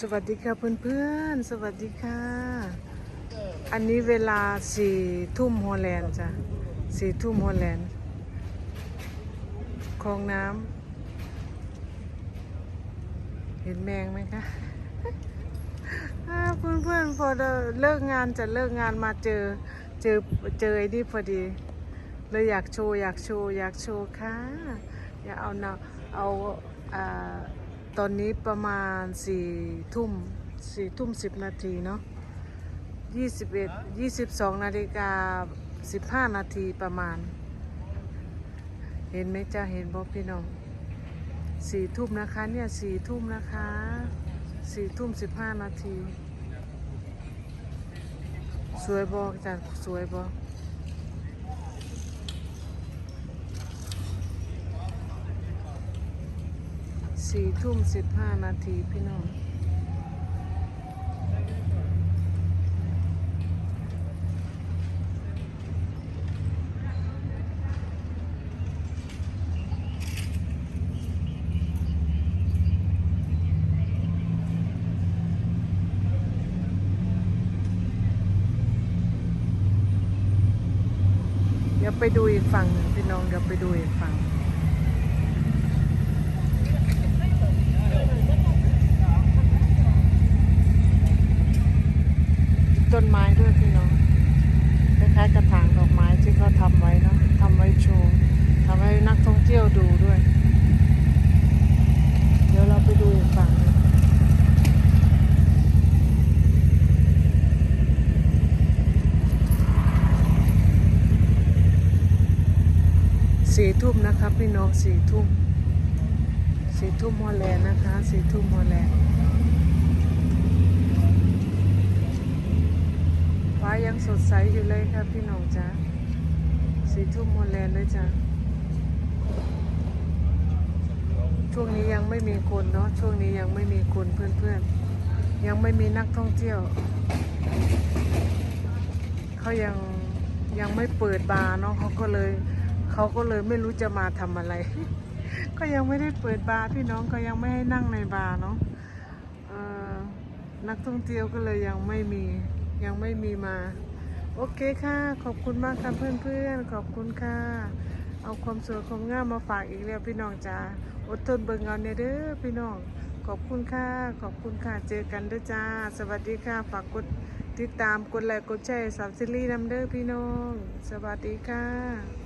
สวัสดีค่ะเพื่อนๆ สวัสดีค่ะ อันนี้เวลาสี่ทุ่มฮอลแลนด์จ้ะสี่ทุ่มฮอลแลนด์คลองน้ำเห็นแมงไหมคะอ่าเพื่อนๆพอเลิกงานจะเลิกงานมาเจอเจอเจอไอ้นี่พอดีเลยอยากโชว์อยากโชว์อยากโชว์ค่ะ อยากเอาเนาเอาอ่า ตอนนี้ประมาณสี่ทุ่มสี่ทุ่มสิบนาทีเนาะยี่สิบเอ็ดยี่สิบสองนาฬิกาสิบห้านาทีประมาณ เห็นไหมจ้าเห็นบอพี่น้องสี่ทุ่มนะคะเนี่ยสี่ทุ่มนะคะสี่ทุ่มสิบห้านาที สวยบอกจ้ะสวยบอก สี่ทุ่มสิบห้านาทีพี่น้องเดี๋ยวไปดูอีกฝั่งหนึ่งพี่น้องเดี๋ยวไปดูอีกฝั่ง ต้นไม้ด้วยพี่น้องคล้ายๆกระถางดอกไม้ที่เขาทำไว้เนาะทำไว้โชว์ทำให้นักท่องเที่ยวดูด้วย เดี๋ยวเราไปดูอีกฝั่งนึงสี่ทุ่มนะครับพี่น้องสี่ทุ่มสี่ทุ่มฮอลแลนด์นะคะสี่ทุ่มฮอลแลนด์ ฟ้ายัง สดใสอยู่เลยครับพี่น้องจ้าสีทุ่มฮอลแลนด์เลยจ้าช่วงนี้ยังไม่มีคนเนาะช่วงนี้ยังไม่มีคนเพื่อนๆ ยังไม่มีนักท่องเที่ยว เขายังยังไม่เปิดบาร์เนาะเขาก็เลยเขาก็เลยไม่รู้จะมาทำอะไร ก็ยังไม่ได้เปิดบาร์พี่น้องก็ยังไม่ให้นั่งในบาร์เนาะนักท่องเที่ยวก็เลยยังไม่มียังไม่มีมา โอเคค่ะ ขอบคุณมากค่ะเพื่อนๆ ขอบคุณค่ะ เอาความสวยความงามมาฝากอีกแล้วพี่น้องจ้าอดทนเบิ่งเอาเนี่ยเด้อพี่น้อง ขอบคุณค่ะ ขอบคุณค่ะ เจอกันเด้อจ้า สวัสดีค่ะ ฝากกดติดตาม กดไลค์ กดแชร์สามซีรีส์นำเด้อพี่น้อง สวัสดีค่ะ